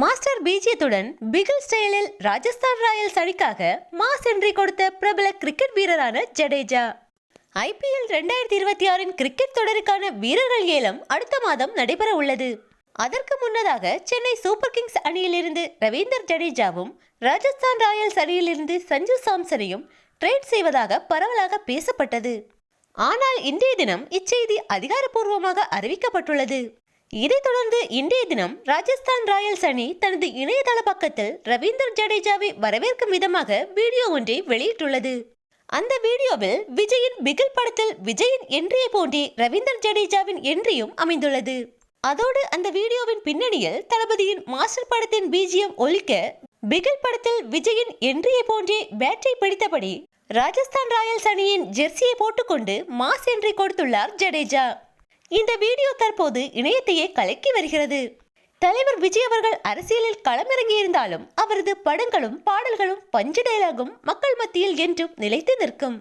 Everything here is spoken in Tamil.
மாஸ்டர் பீஜியத்துடன் பிகில் ஸ்டைலில் ராஜஸ்தான் ராயல்ஸ் அணிக்காக மாஸ் என்ட்ரி கொடுத்த பிரபல கிரிக்கெட் வீரரான ஜடேஜா. ஐபிஎல் ரெண்டாயிரத்தி இருபத்தி ஆறின் கிரிக்கெட் தொடருக்கான வீரர்கள் ஏலம் அடுத்த மாதம் நடைபெற உள்ளது. அதற்கு முன்னதாக சென்னை சூப்பர் கிங்ஸ் அணியிலிருந்து ரவீந்தர் ஜடேஜாவும் ராஜஸ்தான் ராயல்ஸ் அணியிலிருந்து சஞ்சு சாம்சனையும் ட்ரேட் செய்வதாக பரவலாக பேசப்பட்டது. ஆனால் இன்றைய தினம் இச்செய்தி அதிகாரப்பூர்வமாக அறிவிக்கப்பட்டுள்ளது. இதைத் தொடர்ந்து இன்றைய தினம் ராஜஸ்தான் ராயல்ஸ் அணி தனது இணையதள பக்கத்தில் ரவீந்தர் ஜடேஜாவை வரவேற்கும் விதமாக வீடியோ ஒன்றை வெளியிட்டுள்ளது. அந்த வீடியோவில் விஜயின் பிகில் படத்தில் விஜயின் என்றியை போன்றே ரவீந்தர் ஜடேஜாவின் என்றியும் அமைந்துள்ளது. அதோடு அந்த வீடியோவின் பின்னணியில் தளபதியின் மாஸ்டர் படத்தின் பிஜிஎம் ஒழிக்க பிகில் படத்தில் விஜயின் என்றியை போன்றே பேட்டை பிடித்தபடி ராஜஸ்தான் ராயல்ஸ் அணியின் ஜெர்சியை போட்டுக்கொண்டு மாஸ் என்றி கொடுத்துள்ளார் ஜடேஜா. இந்த வீடியோ தற்போது இணையத்தையே கலக்கி வருகிறது. தலைவர் விஜய் அவர்கள் அரசியலில் களமிறங்கியிருந்தாலும் அவரது படங்களும் பாடல்களும் பஞ்சு டைலாகும் மக்கள் மத்தியில் என்றும் நிலைத்து நிற்கும்.